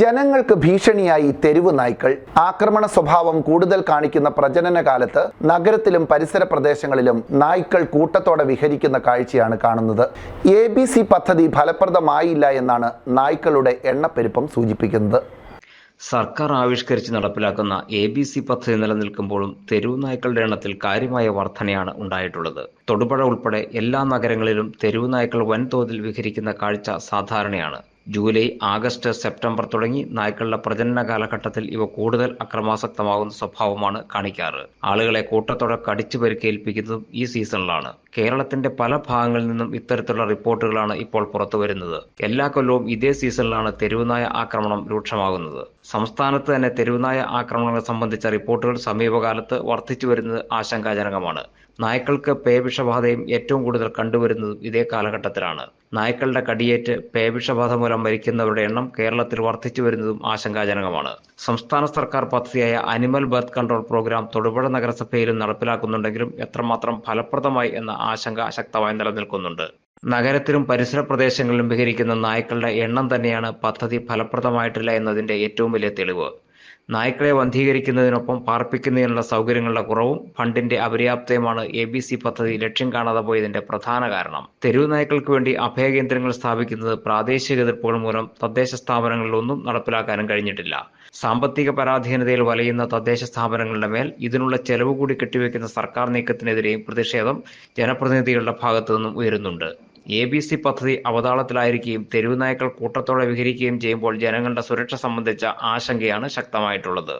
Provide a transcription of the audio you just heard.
ജനങ്ങൾക്ക് ഭീഷണിയായി തെരുവ് നായ്ക്കൾ ആക്രമണ സ്വഭാവം കൂടുതൽ കാണിക്കുന്ന പ്രജനന കാലത്ത് നഗരത്തിലും പരിസര പ്രദേശങ്ങളിലും നായ്ക്കൾ കൂട്ടത്തോടെ വിഹരിക്കുന്ന കാഴ്ചയാണ് കാണുന്നത്. എ ബി സി പദ്ധതി ഫലപ്രദമായില്ല എന്നാണ് നായ്ക്കളുടെ എണ്ണപ്പെരുപ്പം സൂചിപ്പിക്കുന്നത്. സർക്കാർ ആവിഷ്കരിച്ച് നടപ്പിലാക്കുന്ന എ ബി സി പദ്ധതി നിലനിൽക്കുമ്പോഴും തെരുവ് നായ്ക്കളുടെ എണ്ണത്തിൽ കാര്യമായ വർധനയാണ് ഉണ്ടായിട്ടുള്ളത്. തൊടുപുഴ ഉൾപ്പെടെ എല്ലാ നഗരങ്ങളിലും തെരുവ് നായ്ക്കൾ വൻതോതിൽ വിഹരിക്കുന്ന കാഴ്ച സാധാരണയാണ്. ജൂലൈ ആഗസ്റ്റ് സെപ്റ്റംബർ തുടങ്ങി നായ്ക്കളുടെ പ്രജനന കാലഘട്ടത്തിൽ ഇവ കൂടുതൽ അക്രമാസക്തമാകുന്ന സ്വഭാവമാണ് കാണിക്കാറ്. ആളുകളെ കൂട്ടത്തോടെ കടിച്ചു പരിക്കേൽപ്പിക്കുന്നതും ഈ സീസണിലാണ്. കേരളത്തിന്റെ പല ഭാഗങ്ങളിൽ നിന്നും ഇത്തരത്തിലുള്ള റിപ്പോർട്ടുകളാണ് ഇപ്പോൾ പുറത്തു വരുന്നത്. എല്ലാ കൊല്ലവും ഇതേ സീസണിലാണ് തെരുവുനായ ആക്രമണം രൂക്ഷമാകുന്നത്. സംസ്ഥാനത്ത് തന്നെ തെരുവുനായ ആക്രമണങ്ങളെ സംബന്ധിച്ച റിപ്പോർട്ടുകൾ സമീപകാലത്ത് വർദ്ധിച്ചു വരുന്നത് ആശങ്കാജനകമാണ്. നായ്ക്കൾക്ക് പേവിഷബാധയും ഏറ്റവും കൂടുതൽ കണ്ടുവരുന്നതും ഇതേ കാലഘട്ടത്തിലാണ്. നായ്ക്കളുടെ കടിയേറ്റ് പേവിഷബാധ മൂലം മരിക്കുന്നവരുടെ എണ്ണം കേരളത്തിൽ വർദ്ധിച്ചു വരുന്നതും ആശങ്കാജനകമാണ്. സംസ്ഥാന സർക്കാർ പദ്ധതിയായ animal birth control programme Thodupuzha നഗരസഭയിലും നടപ്പിലാക്കുന്നുണ്ടെങ്കിലും എത്രമാത്രം ഫലപ്രദമായി എന്ന ആശങ്ക ശക്തമായി നിലനിൽക്കുന്നുണ്ട്. നഗരത്തിലും പരിസര പ്രദേശങ്ങളിലും വിഹരിക്കുന്ന നായ്ക്കളുടെ എണ്ണം തന്നെയാണ് പദ്ധതി ഫലപ്രദമായിട്ടില്ല എന്നതിന്റെ ഏറ്റവും വലിയ തെളിവ്. നായ്ക്കളെ വന്ധീകരിക്കുന്നതിനൊപ്പം പാർപ്പിക്കുന്നതിനുള്ള സൗകര്യങ്ങളുടെ കുറവും ഫണ്ടിന്റെ അപര്യാപ്തയുമാണ് എ ബി സി പദ്ധതി ലക്ഷ്യം കാണാതെ പോയതിന്റെ പ്രധാന കാരണം. തെരുവ് നായ്ക്കൾക്ക് വേണ്ടി അഭയകേന്ദ്രങ്ങൾ സ്ഥാപിക്കുന്നത് പ്രാദേശിക എതിർപ്പുകൾ മൂലം തദ്ദേശ സ്ഥാപനങ്ങളിലൊന്നും നടപ്പിലാക്കാനും കഴിഞ്ഞിട്ടില്ല. സാമ്പത്തിക പരാധീനതയിൽ വലയുന്ന തദ്ദേശ സ്ഥാപനങ്ങളുടെ മേൽ ഇതിനുള്ള ചെലവ് കൂടി കെട്ടിവെക്കുന്ന സർക്കാർ നീക്കത്തിനെതിരെയും പ്രതിഷേധം ജനപ്രതിനിധികളുടെ ഭാഗത്തു നിന്നും ഉയരുന്നുണ്ട്. എ ബി സി പദ്ധതി അവതാളത്തിലായിരിക്കുകയും തെരുവ് നായ്ക്കൾ കൂട്ടത്തോടെ വിഹരിക്കുകയും ചെയ്യുമ്പോൾ ജനങ്ങളുടെ സുരക്ഷ സംബന്ധിച്ച ആശങ്കയാണ് ശക്തമായിട്ടുള്ളത്.